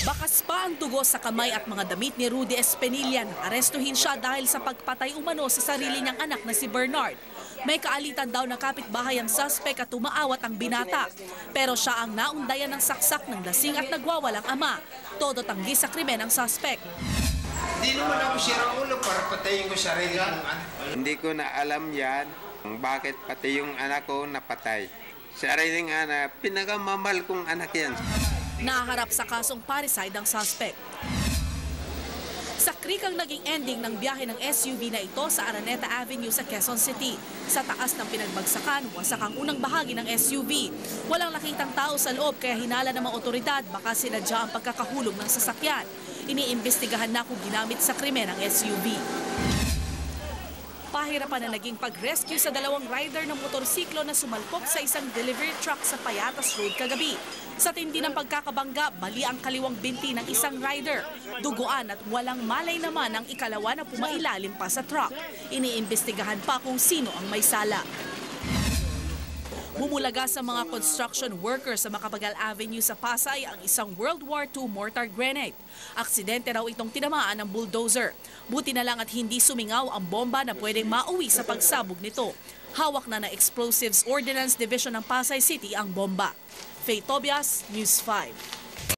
Bakas pa ang dugo sa kamay at mga damit ni Rudy Espinilla. Arestuhin siya dahil sa pagpatay umano sa sarili niyang anak na si Bernard. May kaalitan daw na kapitbahay ang suspect at umaawat ang binata. Pero siya ang naundayan ng saksak ng lasing at nagwawalang ama. Todo tanggi sa krimen ang suspect. Hindi naman ako sirang ulo para patayin ko sarili anak. Hindi ko na alam yan kung bakit pati yung anak ko napatay. Sariling anak, pinagamamal kong anak yan. Naharap sa kasong parricide ang suspect. Sa creek ang naging ending ng biyahe ng SUV na ito sa Araneta Avenue sa Quezon City. Sa taas ng pinagbagsakan, wasak ang unang bahagi ng SUV. Walang nakitang tao sa loob kaya hinala ng mga otoridad baka sinadya ang pagkakahulog ng sasakyan. Iniimbestigahan na kung ginamit sa krimen ang SUV. Pahirapan na naging pag-rescue sa dalawang rider ng motorsiklo na sumalpok sa isang delivery truck sa Payatas Road kagabi. Sa tindi ng pagkakabangga, bali ang kaliwang binti ng isang rider. Duguan at walang malay naman ang ikalawa na pumailalim pa sa truck. Iniimbestigahan pa kung sino ang may sala. Bumulaga sa mga construction workers sa Macapagal Avenue sa Pasay ang isang World War II mortar grenade. Aksidente raw itong tinamaan ng bulldozer. Buti na lang at hindi sumingaw ang bomba na pwedeng mauwi sa pagsabog nito. Hawak na na Explosives Ordnance Division ng Pasay City ang bomba. Faye Tobias, News 5.